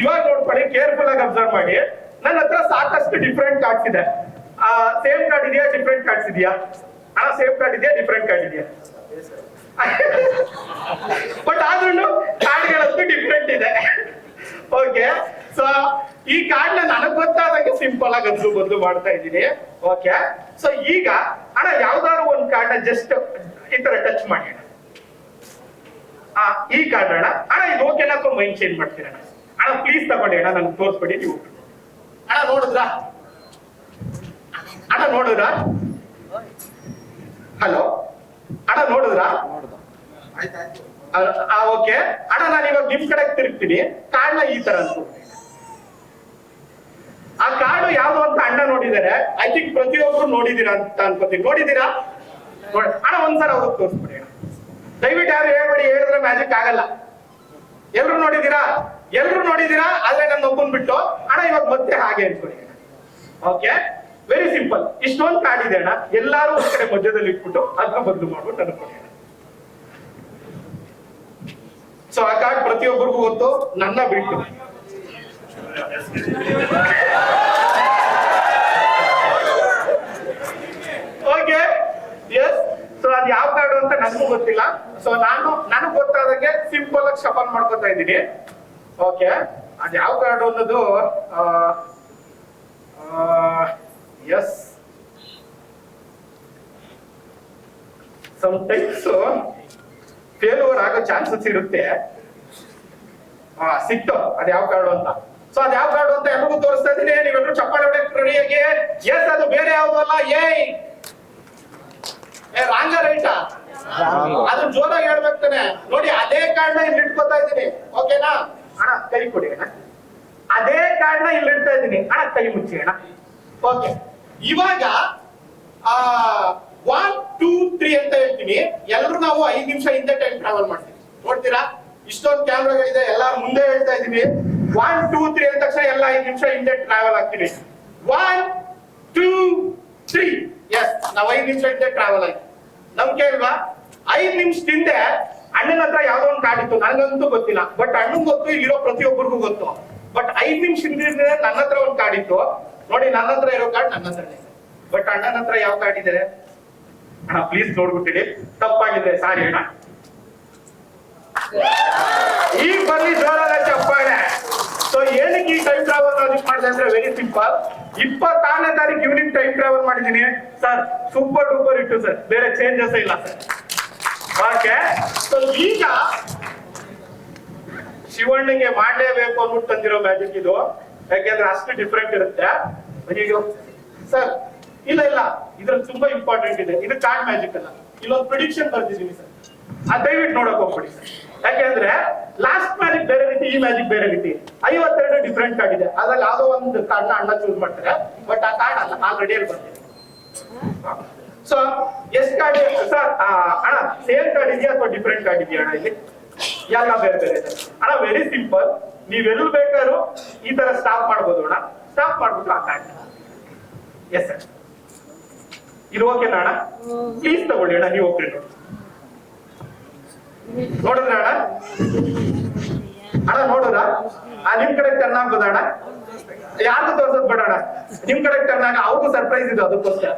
ಇವಾಗ ನೋಡ್ಕೊಳ್ಳಿ ಕೇರ್ಫುಲ್ ಆಗಿ ಅಬ್ಸರ್ವ್ ಮಾಡಿ. ನನ್ನ ಹತ್ರ ಸಾಕಷ್ಟು ಡಿಫ್ರೆಂಟ್ ಕಾರ್ಡ್ಸ್ ಇದೆ. ಸೇಮ್ ಕಾರ್ಡ್ ಇದೆಯಾ ಡಿಫ್ರೆಂಟ್ ಕಾರ್ಡ್ಸ್ ಇದೆಯಾ? ಅಣ್ಣ ಸೇಮ್ ಕಾರ್ಡ್ ಇದೆಯಾ ಡಿಫ್ರೆಂಟ್ ಕಾರ್ಡ್ ಇದೆಯಾ? ಬಟ್ ಆದ್ರೂ ಕಾರ್ಡ್ಗಳಂತೂ ಡಿಫ್ರೆಂಟ್ ಇದೆ. ಓಕೆ ಸೊ ಈ ಕಾರ್ಡ್ನ ನನಗ್ ಗೊತ್ತಾದಂಗೆ ಸಿಂಪಲ್ ಆಗಿ ಅದ್ಲು ಬದಲು ಮಾಡ್ತಾ ಇದ್ದೀನಿ. ಓಕೆ ಸೊ ಈಗ ಅಣ್ಣ ಯಾವ್ದಾದ್ರು ಒಂದ್ ಕಾರ್ಡ್ ಜಸ್ಟ್ ಈ ತರ ಟಚ್ ಮಾಡಿ ಆ, ಈ ಕಾರ್ಡ್ ಅಣ್ಣ. ಅಣ್ಣ ಇದು ಓಕೆನಾ ಮೈಂಡ್ ಚೇಂಜ್ ಮಾಡ್ತೀರಣ್ಣ ಪ್ಲೀಸ್ ತಗೊಳ್ಳಿ ಅಣ್ಣ ನನ್ಗೆ ತೋರಿಸ್ಬಿಡಿ ನೀವು. ಅಣ್ಣ, ನೋಡಿದ್ರಾ? ಅಣ್ಣ, ನೋಡಿದ್ರಾ? ಹಲೋ? ಅಣ್ಣ, ನೋಡಿದ್ರಾ? ಓಕೆ. ಅಣ್ಣ, ನಾನು ಇವಾಗ ನಿಮ್ ಕಡೆ ತಿರುಗ್ತೀನಿ. ಕಾರ್ಡ್ನ ಈ ತರ ಅಂತ ಆ ಕಾರ್ಡು ಯಾವ್ದು ಅಂತ ಅಣ್ಣ ನೋಡಿದಾರೆ. ಐ ಥಿಂಕ್ ಪ್ರತಿಯೊಬ್ರು ನೋಡಿದೀರಾ ಅಂತ ಅನ್ಕೋತೀನಿ. ನೋಡಿದೀರಾ? ನೋಡಿ ಅಣ್ಣ, ಒಂದ್ಸಲ ಅವ್ರಿಗೆ ತೋರಿಸ್ಬಿಡಿ ದಯವಿಟ್ಟು ಯಾರು ಹೇಳ್ಬೇಡಿ, ಹೇಳಿದ್ರೆ ಮ್ಯಾಜಿಕ್ ಆಗಲ್ಲ. ಎಲ್ರು ನೋಡಿದೀರಾ? ಎಲ್ರು ನೋಡಿದೀರಾ ಆದ್ರೆ ನನ್ನ ಒಬ್ಬನ್ ಬಿಟ್ಟು, ಅಣ್ಣ, ಇವಾಗ ಮತ್ತೆ ಹಾಗೆ ಅನ್ಕೊಳ್ಳಿ ಓಕೆ ವೆರಿ ಸಿಂಪಲ್ ಇಷ್ಟೊಂದು ಕಾರ್ಡ್ ಇದೆ, ಅಣ್ಣ. ಎಲ್ಲಾರು ಒಂದ್ ಕಡೆ ಮಧ್ಯದಲ್ಲಿ ಇಟ್ಬಿಟ್ಟು ಅದನ್ನ ಬದಲು ಮಾಡ್ಬಿಟ್ಟು ಅಣ್ಣ. ಸೊ ಆ ಕಾರ್ಡ್ ಪ್ರತಿಯೊಬ್ಬರಿಗೂ ಗೊತ್ತು, ನನ್ನ ಬಿಟ್ಟು. ಓಕೆ ಎಸ್ ಸೊ ಅದ್ ಯಾವ ಕಾರ್ಡು ಅಂತ ನನಗೂ ಗೊತ್ತಿಲ್ಲ. ಸೊ ನಾನು, ನನಗ್ ಗೊತ್ತಾದಂಗೆ ಸಿಂಪಲ್ ಆಗಿ ಶಫಲ್ ಮಾಡ್ಕೊತಾ ಇದ್ದೀನಿ. ಓಕೆ. ಅದ್ ಯಾವ ಕಾರ್ಡ್ ಅನ್ನೋದು ಎಸ್. ಟೈಮ್ಸ್ ಫೇಲ್ಯೂರ್ ಆಗೋ ಚಾನ್ಸಸ್ ಇರುತ್ತೆ. ಆ, ಸಿಕ್ತು. ಅದು ಯಾವ ಕಾರ್ಡು ಅಂತ? ಸೊ ಅದ್ ಯಾವ ಕಾರ್ಡು ಅಂತ ಎಲ್ಲರಿಗೂ ತೋರಿಸ್ತಾ ಇದೀನಿ ನೀವೆಲ್ಲರೂ ಚಪ್ಪಾಳೆ ಹೊಡೆಯಕ್ ರೆಡಿಯಾಗಿ ಎಸ್ ಅದು ಬೇರೆ ಯಾವ್ದು ಅಲ್ಲ? ಏಯ್ ಏ ರಾಂಗ ರೈಟಾ ಅದು ಜೋರಾಗಿ ಹೇಳ್ಬೇಕು ತಾನೆ. ನೋಡಿ ಅದೇ ಕಾರ್ಡ್ನ ಇಲ್ಲಿ ಇಟ್ಕೋತಾ ಇದ್ದೀನಿ. ಓಕೆನಾ ಅಣ್ಣ, ಕೈ ಕೊಡಿ ಅಣ್ಣ. ಅದೇ ಕಾರಣ ಇಲ್ಲಿ ಇಡ್ತಾ ಇದ್ದೀನಿ. ಅಣ್ಣ, ಕೈ ಮುಚ್ಚಿ ಅಣ್ಣ. ಓಕೆ ಇವಾಗ, ಆ ಒನ್ ಟೂ ತ್ರೀ ಅಂತ ಹೇಳ್ತೀನಿ. ಎಲ್ಲರೂ ನಾವು ಐದು ನಿಮಿಷ ಹಿಂದೆ ಟೈಮ್ ಟ್ರಾವೆಲ್ ಮಾಡ್ತೀವಿ. ನೋಡ್ತೀರಾ? ಇಷ್ಟೊಂದು ಕ್ಯಾಮ್ರಾಗಳಿದೆ ಎಲ್ಲಾರು ಮುಂದೆ ಹೇಳ್ತಾ ಇದೀನಿ ಒನ್ ಟೂ ತ್ರೀ ಅಂದ ತಕ್ಷಣ ಎಲ್ಲ ಐದು ನಿಮಿಷ ಹಿಂದೆ ಟ್ರಾವೆಲ್ ಆಗ್ತೀನಿ ಒನ್ ಟೂ ತ್ರೀ ಎಸ್ ನಾವು ಐದು ನಿಮಿಷ ಹಿಂದೆ ಟ್ರಾವೆಲ್ ಆಯ್ತು. ನಮ್ಗೆ ಅಲ್ವಾ ಐದು ನಿಮಿಷದ ಹಿಂದೆ ಅಣ್ಣನ ಹತ್ರ ಯಾವ್ದೋ ಒಂದು ಕಾರ್ಡ್ ನನಗಂತೂ ಗೊತ್ತಿಲ್ಲ. ಬಟ್ ಅಣ್ಣನ್ ಗೊತ್ತು, ಇಲ್ಲಿರೋ ಪ್ರತಿಯೊಬ್ಬರಿಗೂ ಗೊತ್ತು. ಬಟ್ ಐದ್ ನಿಮಿಷ ನನ್ನ ಹತ್ರ ಒಂದು ಕಾರ್ಡ್ ಇತ್ತು. ನೋಡಿ, ನನ್ನ ಹತ್ರ ಇರೋ ಕಾರ್ಡ್ ನನ್ನ ಹತ್ರ ಬಟ್ ಅಣ್ಣನ ಹತ್ರ ಯಾವ ಕಾರ್ಡ್ ಇದೆ ಅಣ್ಣ ಪ್ಲೀಸ್ ನೋಡ್ಬಿಟ್ಟಿಡಿ ತಪ್ಪಾಗಿದೆ ಸಾರಿ ಅಣ್ಣ. ಈಗ ಬರ್ಲಿ ಜೋರಾದ ಚಪ್ಪಾಳೆ. ಸೊ ಏನಕ್ಕೆ ಈ ಟೈಮ್ ಟ್ರಾವೆಲ್ ಲಾಜಿಕ್ ಮಾಡಿದೆ ಅಂದ್ರೆ ವೆರಿ ಸಿಂಪಲ್ ಇಪ್ಪತ್ತಾರನೇ ತಾರೀಕು ಈವ್ನಿಂಗ್ ಟೈಮ್ ಟ್ರಾವೆಲ್ ಮಾಡಿದ್ದೀನಿ. ಸರ್ ಸೂಪರ್ ಡೂಪರ್ ಇಟ್ಟು ಸರ್ ಬೇರೆ ಚೇಂಜಸ್ ಇಲ್ಲ ಸರ್ ಓಕೆ ಸೊ ಈಗ ಶಿವಣ್ಣಗೆ ಮಾಡಲೇಬೇಕು ಅಂದ್ಬಿಟ್ಟು ತಂದಿರೋ ಮ್ಯಾಜಿಕ್ ಇದು. ಯಾಕೆಂದ್ರೆ ಅಷ್ಟು ಡಿಫ್ರೆಂಟ್ ಇರುತ್ತೆ. ಅಯ್ಯೋ ಸರ್, ಇಲ್ಲ ಇಲ್ಲ. ಇದ್ರಲ್ಲಿ ತುಂಬಾ ಇಂಪಾರ್ಟೆಂಟ್ ಇದೆ. ಇದು ಕಾರ್ಡ್ ಮ್ಯಾಜಿಕ್ ಅಲ್ಲ. ಇಲ್ಲೊಂದು ಪ್ರಿಡಿಕ್ಷನ್ ಬರ್ತಿದೀನಿ ಸರ್. ಅದ್ ದಯವಿಟ್ಟು ನೋಡಕ್ ಹೋಗ್ಬಿಡಿ, ಸರ್. ಯಾಕೆಂದ್ರೆ ಲಾಸ್ಟ್ ಮ್ಯಾಜಿಕ್ ಬೇರೆ ರೀತಿ, ಈ ಮ್ಯಾಜಿಕ್ ಬೇರೆ ರೀತಿ. ಐವತ್ತೆರಡು ಡಿಫ್ರೆಂಟ್ ಕಾರ್ಡ್ ಇದೆ ಅದ್ರಲ್ಲಿ ಯಾವ್ದೋ ಒಂದು ಕಾರ್ಡ್ನ ಅಣ್ಣ ಚೂಸ್ ಮಾಡ್ತಾರೆ. ಬಟ್ ಆ ಕಾರ್ಡ್ ಅಲ್ಲ ಆಲ್ರೆಡಿ ಬರ್ತೀನಿ ಸೊ ಎಸ್ ಕಾರ್ಡ್ ಸರ್ ಅಣ್ಣ ಸೇಮ್ ಕಾರ್ಡ್ ಇದೆಯಾ ಅಥವಾ ಡಿಫ್ರೆಂಟ್ ಕಾರ್ಡ್ ಇದೆಯಾ ಅಣ್ಣ ಇಲ್ಲಿ? ಎಲ್ಲ ಬೇರೆ ಬೇರೆ ಅಣ್ಣ ವೆರಿ ಸಿಂಪಲ್ ನೀವೆಲ್ಲ ಬೇಕಾದ್ರು ಈ ತರ ಸ್ಟಾಪ್ ಮಾಡ್ಬೋದು ಅಣ್ಣ. ಸ್ಟಾಪ್ ಮಾಡ್ಬಿಟ್ಟು ಆ ಕಾರ್ಡ್ ಎಸ್ ಸರ್ ಇದು ಓಕೆನಾ ಅಣ್ಣ? ಪ್ಲೀಸ್ ತಗೊಳ್ಳಿ ಅಣ್ಣ, ನೀವು ನೋಡಿ. ನೋಡಿದ್ರ ಅಣ್ಣ? ಅಣ್ಣ ನೋಡುದ ಆ, ನಿಮ್ ಕಡೆ ಟರ್ನ್ ಅಣ್ಣ? ಯಾರು ತೋರ್ಸೋದ್ ಬೇಡ ಅಣ್ಣ. ನಿಮ್ ಕಡೆ ಆಗ ಅವ್ರಿಗೂ ಸರ್ಪ್ರೈಸ್ ಇದು ಅದಕ್ಕೋಸ್ಕರ.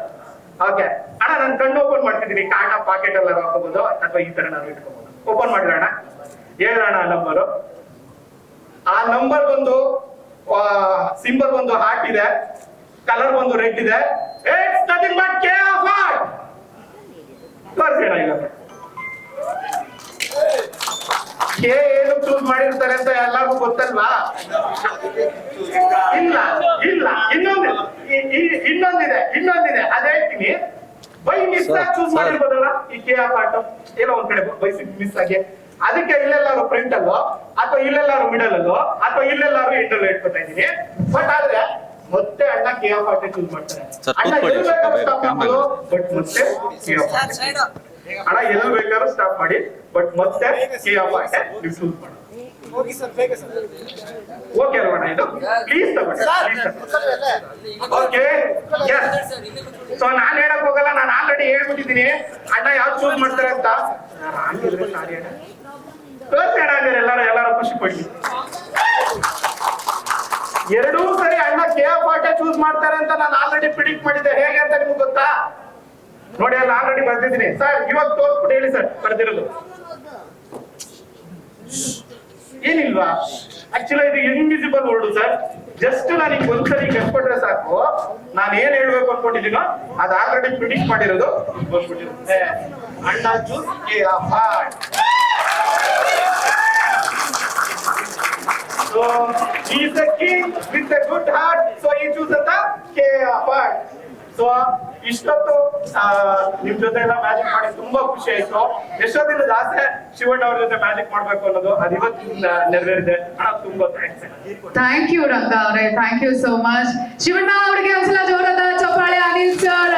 ಓಕೆ ಅಣ್ಣ ನನ್ನ ಕಣ್ಣು ಓಪನ್ ಮಾಡ್ತಿದ್ದೀನಿ ಕಾಟ ಪಾಕೆಟ್ ಎಲ್ಲ ಹಾಕೋಬಹುದು ಅಥವಾ ಈ ತರ ನಾನು ಇಟ್ಕೋಬಹುದು ಓಪನ್ ಮಾಡಿದ್ರ ಅಣ್ಣ. ಹೇಳೋಣ ನಂಬರು ಆ ನಂಬರ್ ಬಂದು ಸಿಂಬಲ್ ಒಂದು ಹಾರ್ಟ್ ಇದೆ. ಕಲರ್ ಒಂದು ರೆಡ್ ಇದೆ. It's nothing but K of heart ತೋರಿಸೋಣ ಈಗ. ಕೆ ಏನು ಚೂಸ್ ಮಾಡಿರ್ತಾರೆ ಅಂತ ಎಲ್ಲರಿಗೂ ಗೊತ್ತಲ್ವಾ? ಇಲ್ಲ ಇಲ್ಲ, ಇನ್ನೊಂದು. ಇ- ಇ- ಇನ್ನೊಂದಿದೆ ಇನ್ನೊಂದಿದೆ. ಅದ್ ಹೇಳ್ತೀನಿ. ಬೈ ಮಿಸ್ ಆಗಿ ಚೂಸ್. ಮಾಡಿರ್ಬೋದಲ್ಲ? ಈ ಕೆ ಆಫ್ ಆಟೋ ಏನೋ ಒಂದ್ ಕಡೆ ಬೈ ಮಿಸ್ ಆಗಿ ಅದಕ್ಕೆ ಇಲ್ಲೆಲ್ಲಾರು ಪ್ರಿಂಟ್ ಅಲ್ಲೋ ಅಥವಾ ಇಲ್ಲೆಲ್ಲಾರು ಮಿಡಲ್ ಅಲ್ಲೋ ಅಥವಾ ಇಲ್ಲೆಲ್ಲಾರು ಎಂಡಲ್ಲೋ ಇಟ್ಕೊತಾ ಇದೀನಿ ಬಟ್ ಆದ್ರೆ ಮತ್ತೆ ಅಣ್ಣ ಕೆ ಆಫ್ ಆಟೋ ಚೂಸ್ ಮಾಡ್ತಾರೆ. ಅಣ್ಣ ಕೂತ್ಕೊಳ್ಳಿ, ಎಲ್ಲಿ ಬೇಕಾದ್ರೂ stop camera ಮತ್ತೆ ಕೆ ಆಫ್ ಅಣ್ಣ ಎಲ್ಲಿ ಬೇಕಾದ್ರೂ ಸ್ಟಾಪ್ ಮಾಡಿ. ಬಟ್ ಮತ್ತೆ ಕೆ ಆಫ್ ಆಟೋ ನೀವು ಚೂಸ್ ಮಾಡಿ. ಸರ್ ಬೇಗ ಸರ್. ಓಕೆ ಅಲ್ವಣ್ಣ ಇದು ಪ್ಲೀಸ್ ಓಕೆ ಎಸ್ ಸೊ ನಾನು ಹೇಳಕ್ ಹೋಗಲ್ಲ ನಾನು ಆಲ್ರೆಡಿ ಹೇಳ್ಬಿಟ್ಟಿದ್ದೀನಿ. ಅಣ್ಣ ಯಾವ್ದು ಚೂಸ್ ಮಾಡ್ತಾರೆ ಅಂತ? ತೋರಿಸಿ ಅಣ್ಣ. ಎಲ್ಲರೂ ಎಲ್ಲರೂ ಖುಷಿ ಕೊಡಿ ಎರಡೂ ಸರಿ ಅಣ್ಣ ಕೆ ಎಫ್ ಆಟೆ ಚೂಸ್ ಮಾಡ್ತಾರೆ ಅಂತ ನಾನು ಆಲ್ರೆಡಿ ಪ್ರಿಡಿಕ್ಟ್ ಮಾಡಿದ್ದೆ. ಹೇಗೆ ಅಂತ ನಿಮ್ಗೆ ಗೊತ್ತಾ? ನೋಡಿ ಅಲ್ಲ ಆಲ್ರೆಡಿ ಬರ್ದಿದ್ದೀನಿ. ಸರ್ ಇವಾಗ ತೋರಿಸ್ಬಿಟ್ಟು ಹೇಳಿ ಸರ್ ಬರ್ದಿರೋದು. ಏನಿಲ್ವಾ? ಆಕ್ಚುಲಿ ಇದು ಇನ್ವಿಸಿಬಲ್ ವರ್ಡ್ ಸರ್ ಜಸ್ಟ್ ನಾನು ಒಂದು ಒಂದ್ಸರಿ ಕೆಸ್ಕೊಟ್ರೆ ಸಾಕು. ನಾನು ಏನ್ ಹೇಳ್ಬೇಕು ಅನ್ಕೊಂಡಿದ್ದೀನೋ, ಅದು ಆಲ್ರೆಡಿ ಪ್ರಿಡಿಕ್ಟ್ ಮಾಡಿರೋದು. ಬಂದ್ಬಿಟ್ಟಿರುತ್ತೆ ಅಣ್ಣ juice so is a king with a good heart so ಈ ಚೂಸ್ ಅಂತ ಕೆ ಅಪಾರ್ಟ್ ಸೊ, ಇಷ್ಟೊತ್ತು ನಿಮ್ ಜೊತೆ ಎಲ್ಲ ಮ್ಯಾಜಿಕ್ ಮಾಡಿ ತುಂಬಾ ಖುಷಿ ಆಯ್ತು. ಎಷ್ಟೊತ್ತಿನ ಆಸೆ ಶಿವಣ್ಣ ಅವ್ರ ಜೊತೆ ಮ್ಯಾಜಿಕ್ ಮಾಡ್ಬೇಕು ಅನ್ನೋದು ಅದು ಇವತ್ತಿಂದ ನೆರವೇರಿದೆ. ತುಂಬಾ ಥ್ಯಾಂಕ್ಸ್ ಥ್ಯಾಂಕ್ ಯು ರಂಗ ಅವರೇ. Thank you so much Shivanna ಅವರಿಗೆ ಒಂದ್ಸಲ ಜೋರದ ಚಪ್ಪಾಳೆ ಅನಿಲ್ ಸರ್